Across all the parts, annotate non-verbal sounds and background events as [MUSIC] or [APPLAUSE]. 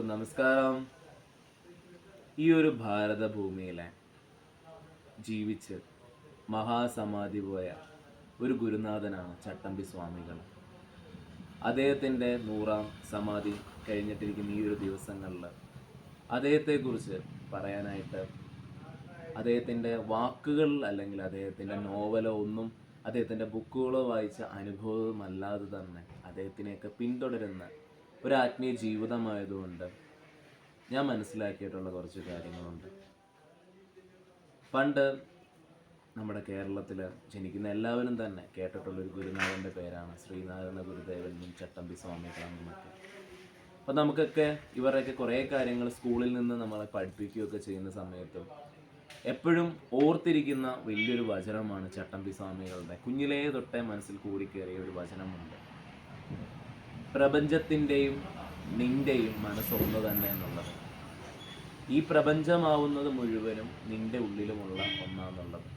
എല്ലാവർക്കും നമസ്കാരം. ഈ ഒരു ഭാരതഭൂമിയിലെ ജീവിച്ച് മഹാസമാധി പോയ ഒരു ഗുരുനാഥനാണ് ചട്ടമ്പി സ്വാമികൾ. അദ്ദേഹത്തിന്റെ നൂറാം സമാധി കഴിഞ്ഞിട്ടിരിക്കുന്ന ഈ ഒരു ദിവസങ്ങളിൽ അദ്ദേഹത്തെക്കുറിച്ച് പറയാനായിട്ട് അദ്ദേഹത്തിന്റെ വാക്കുകൾ അല്ലെങ്കിൽ അദ്ദേഹത്തിന്റെ നോവലോ ഒന്നും അദ്ദേഹത്തിന്റെ ബുക്കുകളോ വായിച്ച അനുഭവമല്ലാതെ തന്നെ അദ്ദേഹത്തിനെയൊക്കെ പിന്തുടരുന്ന ഒരു ആത്മീയ ജീവിതമായതുകൊണ്ട് ഞാൻ മനസ്സിലാക്കിയിട്ടുള്ള കുറച്ച് കാര്യങ്ങളുണ്ട്. പണ്ട് നമ്മുടെ കേരളത്തിൽ ജനിക്കുന്ന എല്ലാവരും തന്നെ കേട്ടിട്ടുള്ള ഒരു ഗുരുനാഥന്റെ പേരാണ് ശ്രീനാരായണ ഗുരുദേവനും ചട്ടമ്പി സ്വാമികളും ഒക്കെ അപ്പം നമുക്കൊക്കെ ഇവരുടെയൊക്കെ കുറേ കാര്യങ്ങൾ സ്കൂളിൽ നിന്ന് നമ്മളെ പഠിപ്പിക്കുകയൊക്കെ ചെയ്യുന്ന സമയത്തും എപ്പോഴും ഓർത്തിരിക്കുന്ന വലിയൊരു വചനമാണ് ചട്ടമ്പി സ്വാമികളുടെ കുഞ്ഞിലേ തൊട്ടേ മനസ്സിൽ കൂടിക്കേറിയ ഒരു വചനമുണ്ട്. പ്രപഞ്ചത്തിന്റെയും നിന്റെയും മനസ്സൊന്ന് തന്നെ എന്നുള്ളത്. ഈ പ്രപഞ്ചമാവുന്നത് മുഴുവനും നിന്റെ ഉള്ളിലുമുള്ള ഒന്നാന്നുള്ളത്.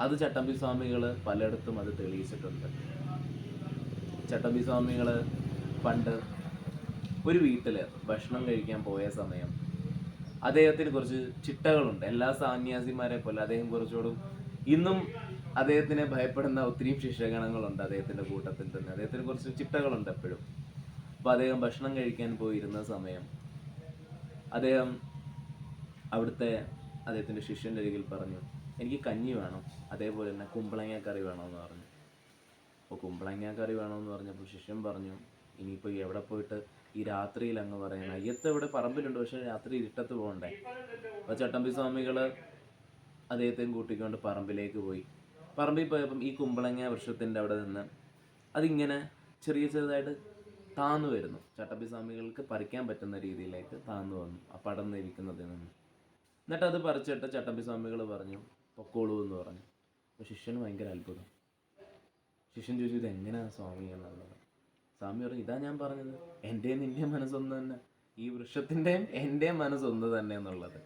അത് ചട്ടമ്പി സ്വാമികൾ പലയിടത്തും അത് തെളിയിച്ചിട്ടുണ്ട്. ചട്ടമ്പി സ്വാമികൾ പണ്ട് ഒരു വീട്ടിൽ ഭക്ഷണം കഴിക്കാൻ പോയ സമയം അദ്ദേഹത്തിന് കുറച്ച് ചിട്ടകളുണ്ട്. എല്ലാ സന്യാസിമാരെ പോലെ അദ്ദേഹം കുറച്ചുകൂടും ഇന്നും അദ്ദേഹത്തിനെ ഭയപ്പെടുന്ന ഒത്തിരി ശിഷ്യഗണങ്ങളുണ്ട് അദ്ദേഹത്തിന്റെ കൂട്ടത്തിൽ തന്നെ. അദ്ദേഹത്തിന് കുറച്ച് ചിട്ടകളുണ്ട് എപ്പോഴും. അപ്പോൾ അദ്ദേഹം ഭക്ഷണം കഴിക്കാൻ പോയിരുന്ന സമയം അദ്ദേഹം അവിടുത്തെ അദ്ദേഹത്തിന്റെ ശിഷ്യന്റെ അരികിൽ പറഞ്ഞു എനിക്ക് കഞ്ഞി വേണം അതേപോലെ തന്നെ കുമ്പളങ്ങ കറി വേണമെന്ന് പറഞ്ഞു. അപ്പോൾ കുമ്പളങ്ങ കറി വേണമെന്ന് പറഞ്ഞപ്പോൾ ശിഷ്യൻ പറഞ്ഞു ഇനിയിപ്പോൾ എവിടെ പോയിട്ട് ഈ രാത്രിയിൽ അങ്ങ് പറയണം. അയ്യത്ത് ഇവിടെ പറമ്പിലുണ്ട് പക്ഷേ രാത്രി ഇരുട്ടത്ത് പോകണ്ടേ? അപ്പോൾ ചട്ടമ്പി സ്വാമികൾ അദ്ദേഹത്തെയും കൂട്ടിക്കൊണ്ട് പറമ്പിലേക്ക് പോയി. പറമ്പിൽ പോയപ്പം ഈ കുമ്പളങ്ങ വൃക്ഷത്തിന്റെ അവിടെ നിന്ന് അതിങ്ങനെ ചെറിയ ചെറുതായിട്ട് താന്നു വരുന്നു. ചട്ടമ്പി സ്വാമികൾക്ക് പറിക്കാൻ പറ്റുന്ന രീതിയിലേക്ക് താന്നു വന്നു ആ പടന്നിരിക്കുന്നതിൽ നിന്ന്. എന്നിട്ട് അത് പറിച്ചിട്ട് ചട്ടമ്പി സ്വാമികൾ പറഞ്ഞു പൊക്കോളൂ എന്ന് പറഞ്ഞു. അപ്പോൾ ശിഷ്യന് ഭയങ്കര അത്ഭുതം. ശിഷ്യൻ ചോദിച്ചു ഇത് എങ്ങനെയാണ് സ്വാമി എന്നുള്ളത്? സ്വാമി പറഞ്ഞു ഇതാ ഞാൻ പറഞ്ഞത്. എന്റെയും നിന്റെയും മനസ്സൊന്ന് തന്നെ. ഈ വൃക്ഷത്തിന്റെയും എന്റെയും മനസ്സൊന്ന് തന്നെ എന്നുള്ളത്.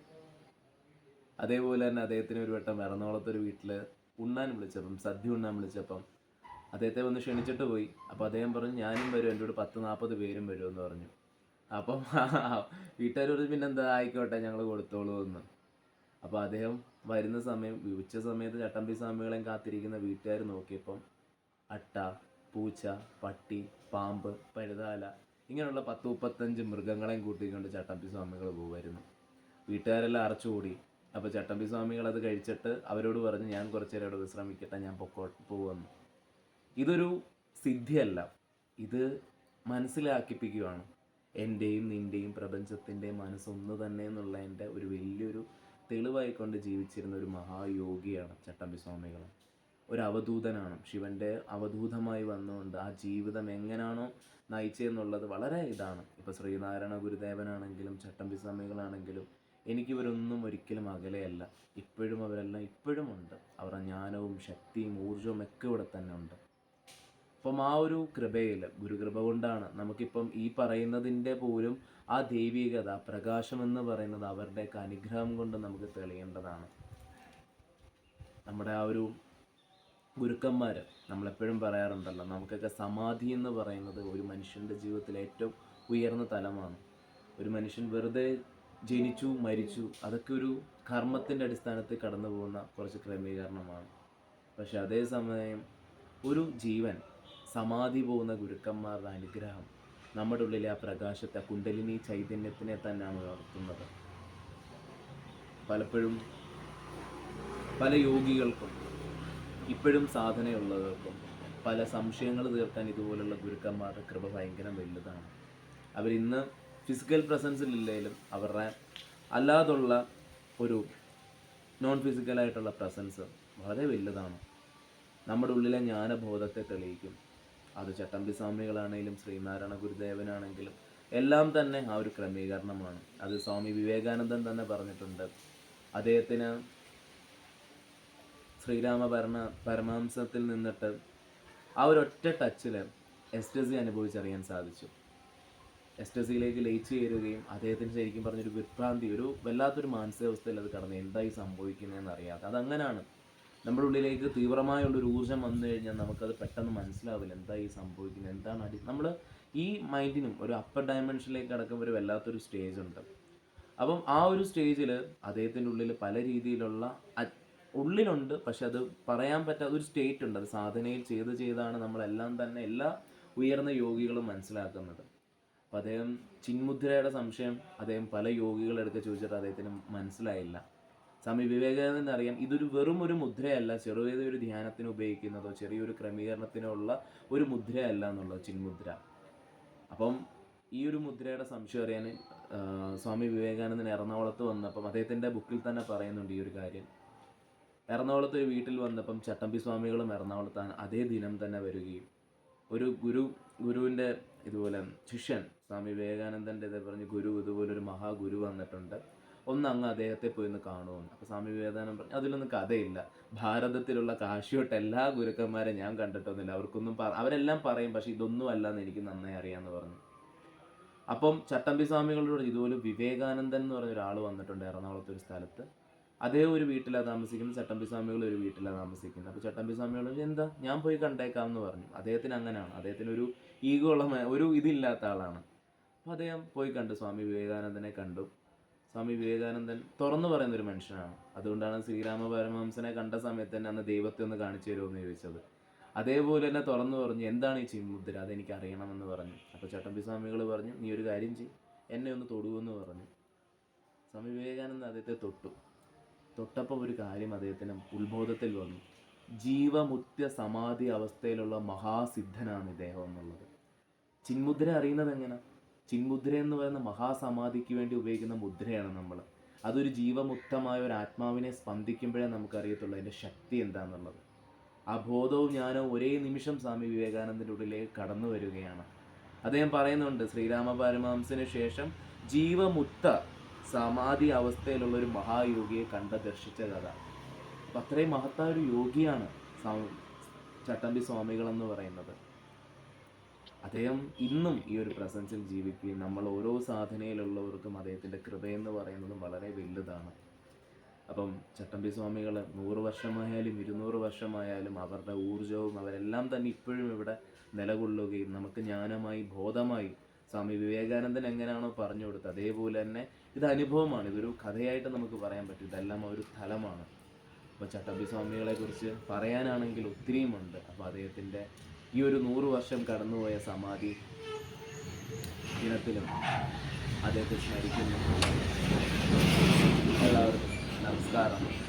അതേപോലെ തന്നെ അദ്ദേഹത്തിന് ഒരു വട്ടം എറണാകുളത്തൊരു വീട്ടിൽ ഉണ്ണാൻ വിളിച്ചപ്പം സദ്യ ഉണ്ണാൻ വിളിച്ചപ്പം അദ്ദേഹത്തെ വന്ന് ക്ഷണിച്ചിട്ട് പോയി. അപ്പോൾ അദ്ദേഹം പറഞ്ഞു ഞാനും വരും എന്റെ കൂടെ പത്ത് നാൽപ്പത് പേരും എന്ന് പറഞ്ഞു. അപ്പം [LAUGHS] വീട്ടുകാർ പറഞ്ഞു പിന്നെ എന്താ ആയിക്കോട്ടെ ഞങ്ങൾ കൊടുത്തോളൂ എന്ന്. അപ്പോൾ അദ്ദേഹം വരുന്ന സമയം ഉച്ച സമയത്ത് ചട്ടമ്പി സ്വാമികളെയും കാത്തിരിക്കുന്ന വീട്ടുകാർ നോക്കിയപ്പം അട്ട പൂച്ച പട്ടി പാമ്പ് പഴുതാല ഇങ്ങനെയുള്ള പത്ത് മുപ്പത്തഞ്ച് മൃഗങ്ങളെയും കൂട്ടിക്കൊണ്ട് ചട്ടമ്പി സ്വാമികൾ പോകുമായിരുന്നു വീട്ടുകാരെല്ലാം അറച്ചുകൂടി. അപ്പോൾ ചട്ടമ്പി സ്വാമികൾ അത് കഴിച്ചിട്ട് അവരോട് പറഞ്ഞ് ഞാൻ കുറച്ച് നേരം ഇവിടെ വിശ്രമിക്കട്ടെ ഞാൻ പൊക്കോ പോവുമെന്ന് ഇതൊരു സിദ്ധിയല്ല. ഇത് മനസ്സിലാക്കിപ്പിക്കുകയാണ് എന്റെയും നിന്റെയും പ്രപഞ്ചത്തിന്റെ മനസ്സൊന്ന് തന്നെ എന്നുള്ള എന്റെ ഒരു വലിയൊരു തെളിവായിക്കൊണ്ട് ജീവിച്ചിരുന്ന ഒരു മഹായോഗിയാണ് ചട്ടമ്പി സ്വാമികൾ. ഒരു അവധൂതനാണ്. ശിവന്റെ അവധൂതമായി വന്നുകൊണ്ട് ആ ജീവിതം എങ്ങനെയാണോ നയിച്ചതെന്നുള്ളത് വളരെ ഇതാണ്. ഇപ്പോൾ ശ്രീനാരായണ ഗുരുദേവനാണെങ്കിലും ചട്ടമ്പി സ്വാമികളാണെങ്കിലും എനിക്കിവരൊന്നും ഒരിക്കലും അകലെയല്ല. ഇപ്പോഴും അവരെല്ലാം ഇപ്പോഴും ഉണ്ട്. അവരുടെ ജ്ഞാനവും ശക്തിയും ഊർജവും ഒക്കെ ഇവിടെ തന്നെ ഉണ്ട്. അപ്പം ആ ഒരു കൃപയിൽ ഗുരുകൃപ കൊണ്ടാണ് നമുക്കിപ്പം ഈ പറയുന്നതിന്റെ പോലും ആ ദൈവികത പ്രകാശം എന്ന് പറയുന്നത് അവരുടെയൊക്കെ അനുഗ്രഹം കൊണ്ട് നമുക്ക് തെളിയേണ്ടതാണ്. നമ്മുടെ ആ ഒരു ഗുരുക്കന്മാർ നമ്മളെപ്പോഴും പറയാറുണ്ടല്ലോ നമുക്കൊക്കെ സമാധി എന്ന് പറയുന്നത് ഒരു മനുഷ്യന്റെ ജീവിതത്തിലെ ഏറ്റവും ഉയർന്ന തലമാണ്. ഒരു മനുഷ്യൻ വെറുതെ ജനിച്ചു മരിച്ചു അതൊക്കെ ഒരു കർമ്മത്തിന്റെ അടിസ്ഥാനത്തിൽ കടന്നു പോകുന്ന കുറച്ച് ക്രമീകരണമാണ്. പക്ഷെ അതേസമയം ഒരു ജീവൻ സമാധി പോകുന്ന ഗുരുക്കന്മാരുടെ അനുഗ്രഹം നമ്മുടെ ഉള്ളിലെ ആ പ്രകാശത്തെ കുണ്ടലിനി ചൈതന്യത്തിനെ തന്നെയാണ് ഉയർത്തുന്നത് പലപ്പോഴും പല യോഗികൾക്കും ഇപ്പോഴും സാധനയുള്ളവർക്കും പല സംശയങ്ങൾ തീർക്കാൻ ഇതുപോലുള്ള ഗുരുക്കന്മാരുടെ കൃപ ഭയങ്കര വലുതാണ്. അവരിന്ന് ഫിസിക്കൽ പ്രസൻസിലില്ലെങ്കിലും അവരുടെ അല്ലാതുള്ള ഒരു നോൺ ഫിസിക്കലായിട്ടുള്ള പ്രസൻസ് വളരെ വലുതാണ്. നമ്മുടെ ഉള്ളിലെ ജ്ഞാനബോധത്തെ തെളിയിക്കും. അത് ചട്ടമ്പി സ്വാമികളാണെങ്കിലും ശ്രീനാരായണ ഗുരുദേവനാണെങ്കിലും എല്ലാം തന്നെ ആ ഒരു ക്രമീകരണമാണ്. അത് സ്വാമി വിവേകാനന്ദൻ തന്നെ പറഞ്ഞിട്ടുണ്ട്. അദ്ദേഹത്തിന് ശ്രീരാമ ഭരണ പരമാംസത്തിൽ നിന്നിട്ട് ആ ഒരൊറ്റ ടച്ചിൽ എസ്റ്റസി അനുഭവിച്ചറിയാൻ സാധിച്ചു. എസ്റ്റസിയിലേക്ക് ലയിച്ചു ചേരുകയും അദ്ദേഹത്തിന് ശരിക്കും പറഞ്ഞൊരു വിഭ്രാന്തി ഒരു വല്ലാത്തൊരു മാനസികാവസ്ഥയിൽ അത് കടന്ന് എന്തായി സംഭവിക്കുന്നതെന്ന് അറിയാതെ. അതങ്ങനാണ്. നമ്മുടെ ഉള്ളിലേക്ക് തീവ്രമായുള്ള ഒരു ഊർജം വന്നു കഴിഞ്ഞാൽ നമുക്കത് പെട്ടെന്ന് മനസ്സിലാവില്ല എന്തായി സംഭവിക്കുന്നത് എന്താണ് അടി നമ്മൾ ഈ മൈൻഡിനും ഒരു അപ്പർ ഡയമെൻഷനിലേക്ക് കടക്കുമ്പോൾ ഒരു വല്ലാത്തൊരു സ്റ്റേജ് ഉണ്ട്. അപ്പം ആ ഒരു സ്റ്റേജിൽ അദ്ദേഹത്തിന്റെ ഉള്ളിൽ പല രീതിയിലുള്ള ഉള്ളിലുണ്ട് പക്ഷെ അത് പറയാൻ പറ്റാത്ത ഒരു സ്റ്റേറ്റ് ഉണ്ട്. അത് സാധനയിൽ ചെയ്ത് ചെയ്താണ് നമ്മളെല്ലാം തന്നെ എല്ലാ ഉയർന്ന യോഗികളും മനസ്സിലാക്കുന്നത്. അപ്പം അദ്ദേഹം ചിന്മുദ്രയുടെ സംശയം അദ്ദേഹം പല യോഗികളെടുത്ത് ചോദിച്ചിട്ട് അദ്ദേഹത്തിന് മനസ്സിലായില്ല. സ്വാമി വിവേകാനന്ദൻ അറിയാം ഇതൊരു വെറും ഒരു മുദ്രയല്ല ചെറിയൊരു ധ്യാനത്തിന് ഉപയോഗിക്കുന്നതോ ചെറിയൊരു ക്രമീകരണത്തിനുള്ള ഒരു മുദ്രയല്ല എന്നുള്ളത് ചിന്മുദ്ര. അപ്പം ഈ ഒരു മുദ്രയുടെ സംശയം അറിയാൻ സ്വാമി വിവേകാനന്ദൻ എറണാകുളത്ത് വന്നപ്പം അദ്ദേഹത്തിന്റെ ബുക്കിൽ തന്നെ പറയുന്നുണ്ട് ഈ ഒരു കാര്യം. എറണാകുളത്ത് ഒരു വീട്ടിൽ വന്നപ്പം ചട്ടമ്പി സ്വാമികളും എറണാകുളത്താണ് അതേ ദിനം തന്നെ വരികയും ഒരു ഗുരു ഗുരുവിന്റെ ഇതുപോലെ ശിഷ്യൻ സ്വാമി വിവേകാനന്ദന്റെ ഇതേ പറഞ്ഞ് ഗുരു ഇതുപോലെ ഒരു മഹാഗുരു വന്നിട്ടുണ്ട്. ഒന്ന് അങ്ങ് അദ്ദേഹത്തെ പോയി ഒന്ന് കാണുമെന്ന് അപ്പോൾ സ്വാമി വിവേകാനന്ദൻ പറഞ്ഞു അതിലൊന്നും കഥയില്ല. ഭാരതത്തിലുള്ള കാശിയോട്ട് എല്ലാ ഗുരുക്കന്മാരെ ഞാൻ കണ്ടിട്ടൊന്നുമില്ല. അവർക്കൊന്നും പറ അവരെല്ലാം പറയും പക്ഷേ ഇതൊന്നും അല്ലെന്ന് എനിക്ക് നന്നായി അറിയാമെന്ന് പറഞ്ഞു. അപ്പം ചട്ടമ്പി സ്വാമികളോട് ഇതുപോലെ വിവേകാനന്ദൻ എന്ന് പറഞ്ഞ ഒരാൾ വന്നിട്ടുണ്ട് എറണാകുളത്ത് ഒരു സ്ഥലത്ത്. അതേ ഒരു വീട്ടിലാണ് താമസിക്കുന്നത് ചട്ടമ്പി സ്വാമികൾ ഒരു വീട്ടിലാണ് താമസിക്കുന്നത്. അപ്പോൾ ചട്ടമ്പി സ്വാമികൾ എന്താ ഞാൻ പോയി കണ്ടേക്കാം എന്ന് പറഞ്ഞു. അദ്ദേഹത്തിന് അങ്ങനെയാണ്. അദ്ദേഹത്തിന് ഒരു ഈഗോ ഉള്ള ഒരു ഇതില്ലാത്ത ആളാണ്. അപ്പോൾ അദ്ദേഹം പോയി കണ്ടു. സ്വാമി വിവേകാനന്ദനെ കണ്ടു. സ്വാമി വിവേകാനന്ദൻ തുറന്നു പറയുന്ന ഒരു മനുഷ്യനാണ്. അതുകൊണ്ടാണ് ശ്രീരാമ പരമഹംസനെ കണ്ട സമയത്ത് തന്നെ അന്ന് ദൈവത്തെ ഒന്ന് കാണിച്ചു തരുമെന്ന് ചോദിച്ചത്. അതേപോലെ തന്നെ തുറന്നു പറഞ്ഞു എന്താണ് ഈ ചിമ്മുദ്ര അതെനിക്ക് അറിയണമെന്ന് പറഞ്ഞു. അപ്പോൾ ചട്ടമ്പി സ്വാമികൾ പറഞ്ഞു നീ ഒരു കാര്യം ചെയ്യും. എന്നെ ഒന്ന് തൊടുവെന്ന് പറഞ്ഞു. സ്വാമി വിവേകാനന്ദ അദ്ദേഹത്തെ തൊട്ടു. തൊട്ടപ്പം ഒരു കാര്യം അദ്ദേഹത്തിന് ഉത്ബോധത്തിൽ വന്നു. ജീവമുത്യ സമാധി അവസ്ഥയിലുള്ള മഹാസിദ്ധനാണ് ഇദ്ദേഹം എന്നുള്ളത്. ചിന്മുദ്ര അറിയുന്നത് എങ്ങനെ? ചിന്മുദ്ര എന്ന് പറയുന്ന മഹാസമാധിക്ക് വേണ്ടി ഉപയോഗിക്കുന്ന മുദ്രയാണ് നമ്മൾ അതൊരു ജീവമുക്തമായ ഒരു ആത്മാവിനെ സ്പന്ദിക്കുമ്പോഴേ നമുക്കറിയത്തുള്ളൂ അതിന്റെ ശക്തി എന്താണെന്നുള്ളത് ആ ബോധവും ജ്ഞാനവും ഒരേ നിമിഷം സ്വാമി വിവേകാനന്ദന്റെ ഉള്ളിലേക്ക് കടന്നു വരികയാണ്. അദ്ദേഹം പറയുന്നുണ്ട് ശ്രീരാമ പരമഹംസന് ശേഷം ജീവമുക്ത സമാധി അവസ്ഥയിലുള്ള ഒരു മഹായോഗിയെ കണ്ട ദർശിച്ച കഥ അപ്പം അത്രയും മഹത്തായ ഒരു യോഗിയാണ് ചട്ടമ്പി സ്വാമികൾ എന്ന് പറയുന്നത്. അദ്ദേഹം ഇന്നും ഈ ഒരു പ്രസൻസിൽ ജീവിക്കുകയും നമ്മൾ ഓരോ സാധനയിലുള്ളവർക്കും അദ്ദേഹത്തിന്റെ കൃപയെന്ന് പറയുന്നതും വളരെ വലുതാണ്. അപ്പം ചട്ടമ്പി സ്വാമികൾ നൂറ് വർഷമായാലും ഇരുന്നൂറ് വർഷമായാലും അവരുടെ ഊർജവും അവരെല്ലാം തന്നെ ഇപ്പോഴും ഇവിടെ നിലകൊള്ളുകയും നമുക്ക് ജ്ഞാനമായി ബോധമായി സ്വാമി വിവേകാനന്ദൻ എങ്ങനെയാണോ പറഞ്ഞു കൊടുത്തത് അതേപോലെ തന്നെ ഇത് അനുഭവമാണ് ഇതൊരു കഥയായിട്ട് നമുക്ക് പറയാൻ പറ്റും. ഇതെല്ലാം ഒരു സ്ഥലമാണ്. അപ്പോൾ ചട്ടമ്പി സ്വാമികളെ കുറിച്ച് പറയാനാണെങ്കിൽ ഒത്തിരിയുമുണ്ട് അപ്പോൾ അദ്ദേഹത്തിന്റെ ഈ ഒരു നൂറ് വർഷം കടന്നുപോയ സമാധി ദിനത്തിലും അദ്ദേഹത്തെ സ്മരിക്കുന്നു. എല്ലാവർക്കും നമസ്കാരം.